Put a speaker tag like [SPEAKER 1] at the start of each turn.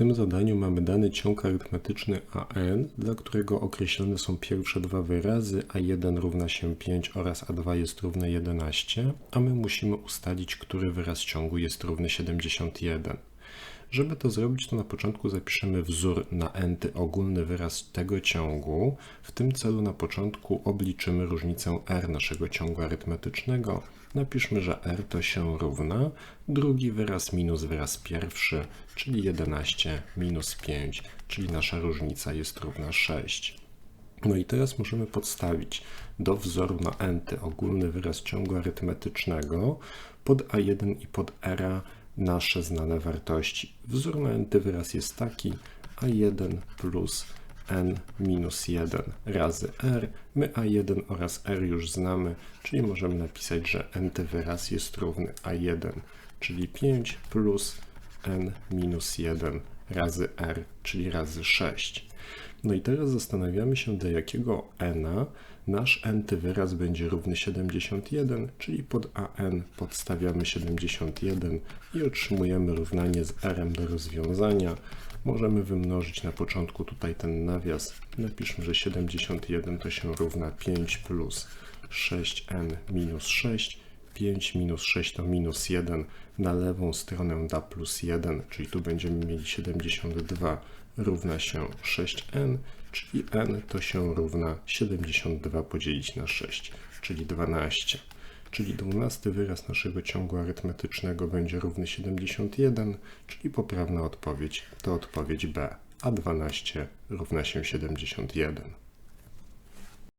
[SPEAKER 1] tym zadaniu mamy dany ciąg arytmetyczny AN, dla którego określone są pierwsze dwa wyrazy, a1 równa się 5 oraz a2 jest równe 11, a my musimy ustalić, który wyraz ciągu jest równy 71. Żeby to zrobić, to na początku zapiszemy wzór na n-ty ogólny wyraz tego ciągu. W tym celu na początku obliczymy różnicę r naszego ciągu arytmetycznego. Napiszmy, że r to się równa drugi wyraz minus wyraz pierwszy, czyli 11 minus 5, czyli nasza różnica jest równa 6. No i teraz możemy podstawić do wzoru na n-ty ogólny wyraz ciągu arytmetycznego pod a1 i pod r nasze znane wartości. Wzór na n-ty wyraz jest taki a1 plus n minus 1 razy r. My a1 oraz r już znamy, czyli możemy napisać, że n-ty wyraz jest równy a1, czyli 5 plus n minus 1 razy r, czyli razy 6. No i teraz zastanawiamy się, do jakiego n nasz n-ty wyraz będzie równy 71, czyli pod an podstawiamy 71 i otrzymujemy równanie z r do rozwiązania. Możemy wymnożyć na początku tutaj ten nawias. Napiszmy, że 71 to się równa 5 plus 6n minus 6. 5 minus 6 to minus 1. Na lewą stronę da plus 1, czyli tu będziemy mieli 72 równa się 6n, czyli n to się równa 72 podzielić na 6, czyli 12. Czyli 12 wyraz naszego ciągu arytmetycznego będzie równy 71, czyli poprawna odpowiedź to odpowiedź B, a 12 równa się 71.